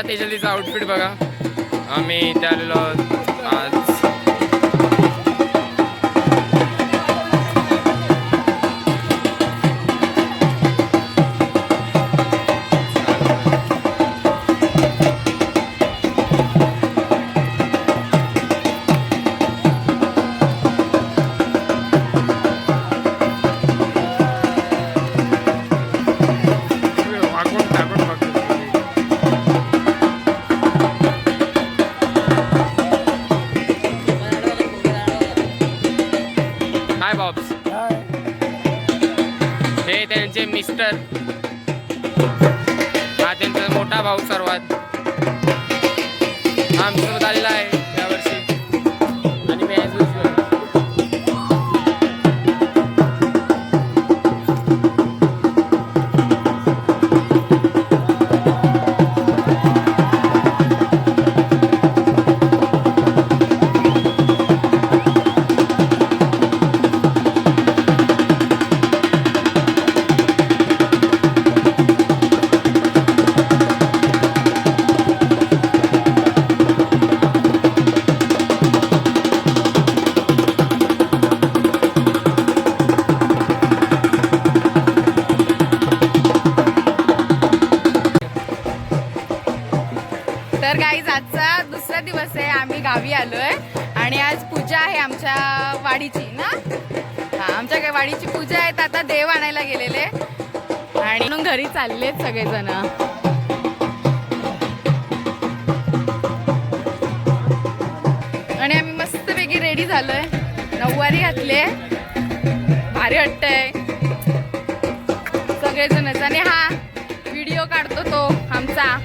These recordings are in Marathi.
त्याच्या तेजलीचा आउटफिट बघा. आम्ही त्या आलेलो आज हाय बॉब्स हे त्यांचे मिस्टर. हा त्यांचा मोठा भाऊ सर्वात. वाडीची ना? हा आमच्या वाडीची पूजा आहे तर आता देव आणायला गेलेले. आणि म्हणून घरी चाललेत सगळेजण. आणि आम्ही मस्तपैकी रेडी झालोय. नऊवारी घातले भारी वाटतंय. सगळेजणच. आणि हा व्हिडिओ काढतो तो आमचा.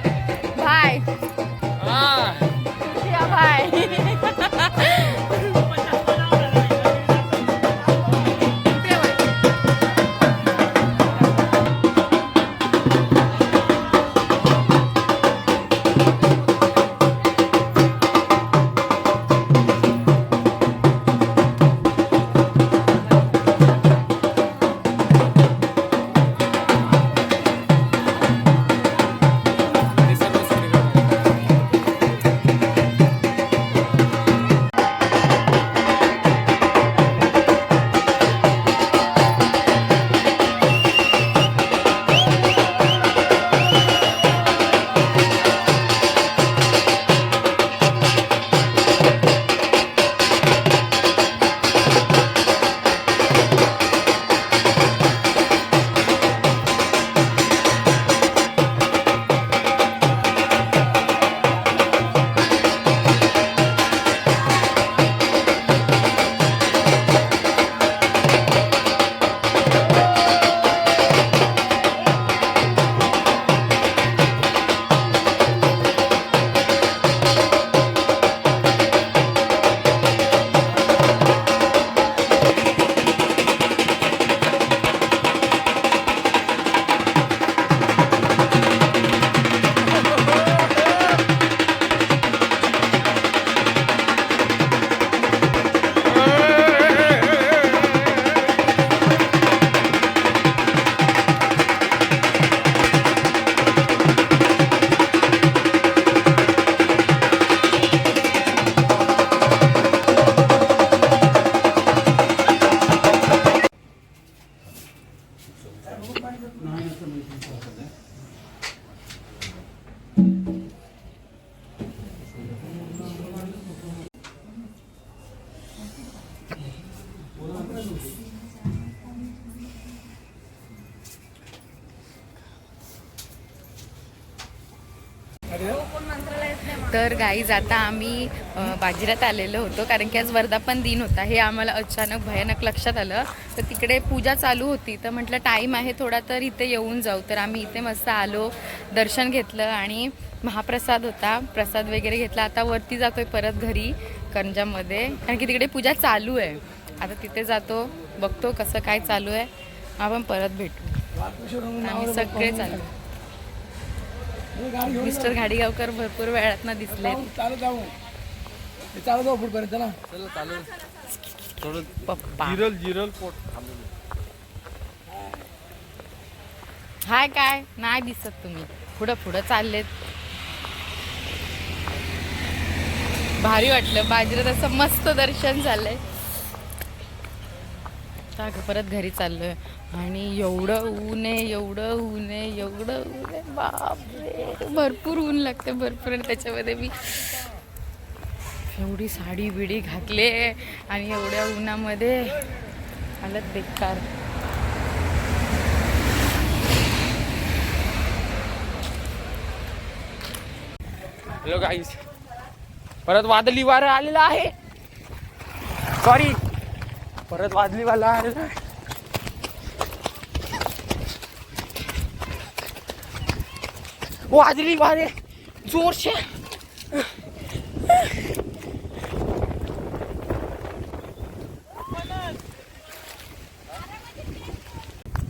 तर गाईज आता आम्ही बाजिरात आलेलो होतो कारण की आज वर्धापन दिन होता. हे आम्हाला अचानक भयानक लक्षात आलं. तर तिकडे पूजा चालू होती. तर म्हटलं टाईम आहे थोडा तर इथे येऊन जाऊ. तर आम्ही इथे मस्त आलो दर्शन घेतलं आणि महाप्रसाद होता. प्रसाद वगैरे घेतला. आता वरती जातोय परत घरी करंजामध्ये. कारण की तिकडे पूजा चालू आहे. आता तिथे जातो बघतो कसं काय चालू आहे. आपण परत भेटू. आम्ही सगळे चालू. मिस्टर घाडीगावकर भरपूर वेळात दिसले चालू जाऊ. चालू जाऊ पुढपर्यंत ना. चला चालू थोडं पप्पा. जिरल जिरल पोट हाय काय? नाही दिसत तुम्ही. पुढं पुढं चाललेत. भारी वाटलं. बाजरीत असं मस्त दर्शन झालंय. परत घरी चाललोय. आणि एवढं ऊन आहे एवढं ऊन आहे एवढं ऊन आहे. बापरे. भरपूर ऊन लागते भरपूर त्याच्यामध्ये मी एवढी साडी बिडी घातले आणि एवढ्या उन्हामध्ये हालत बेकार. हॅलो गाईस परत वादली वारं आलेलं आहे. सॉरी परत वादली वारं आलेलं आहे. वादळी वारे. जोरशे.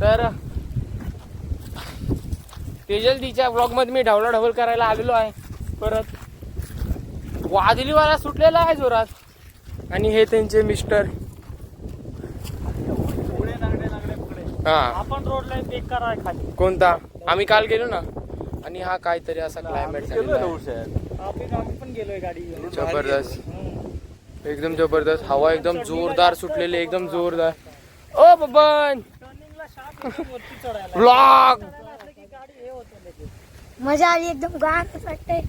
तर तेजल तिच्या ब्लॉगमध्ये मी ढवला ढवल करायला आलेलो आहे. परत वादळी वारा सुटलेला आहे जोरात. आणि हे त्यांचे मिस्टर. हा. आपण रोडला खाली. कोणता? आम्ही काल गेलो ना. आणि हा काहीतरी असा क्लायमेट झालेला आहे. आपण आम्ही पण गेलोय गाडी घेऊन. जबरदस्त. एकदम जबरदस्त. हवा एकदम जोरदार सुटलेली एकदम जोरदार. ओ बबन! टर्निंगला sharp एकदम वरती चढायला. ब्लॉग असलं की गाडी हे होतं लगेच. मजा आली एकदम. गार वाटतंय.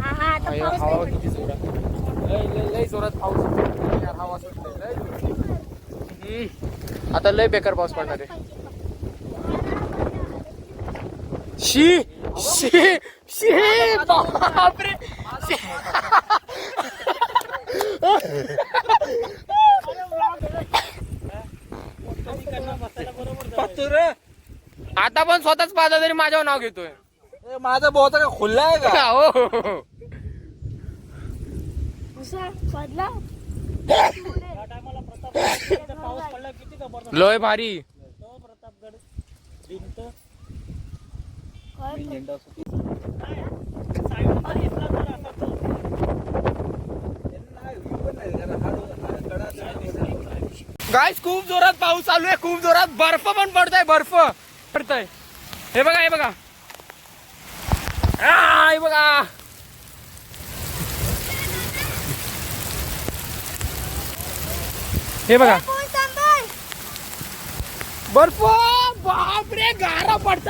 हा हा आता पाऊस हवा नाही. किती जोरात. लय लय लय जोरात पाऊस सुटलेला आहे, हवा सुटली लय जोरात. हम्म. आता लय बेकार पाऊस पडणार आहे. शी! शी शी बापरे शी. आता पण स्वतःच पाहता तरी माझ्यावर नाव घेतोय माझा बोचा का खुल्ला आहे का हो, हो, हो. मुसळ गाईस खूप जोरात पाऊस चालू आहे. खूप जोरात बर्फ पण पडतोय बर्फ पडतोय. हे बघा हे बघा. आ, हे बघा. हे बघा. बर्फ बापरे गारा पडत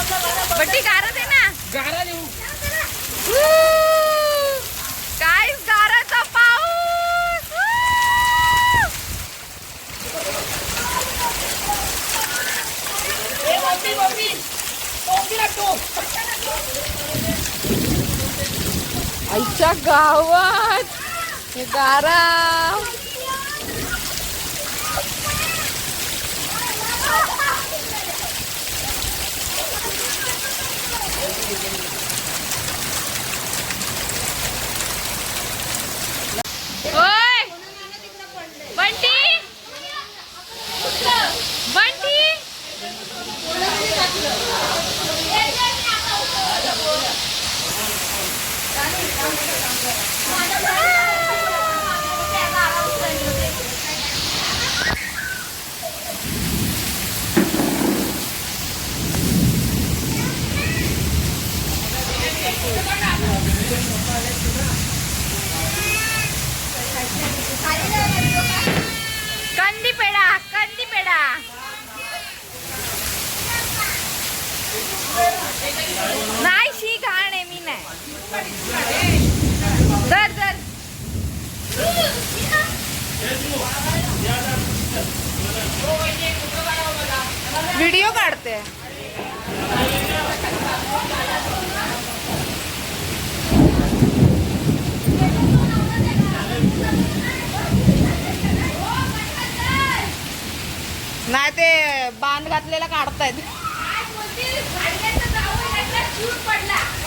बट्टी गारच आहे ना. गारा देऊ. काय गाराचा पाऊस! आईच्या गावात गारा. नाही शी घाण आहे मी नाही. दर दर व्हिडिओ काढते. नाही ते बांध घातलेला काढतायत.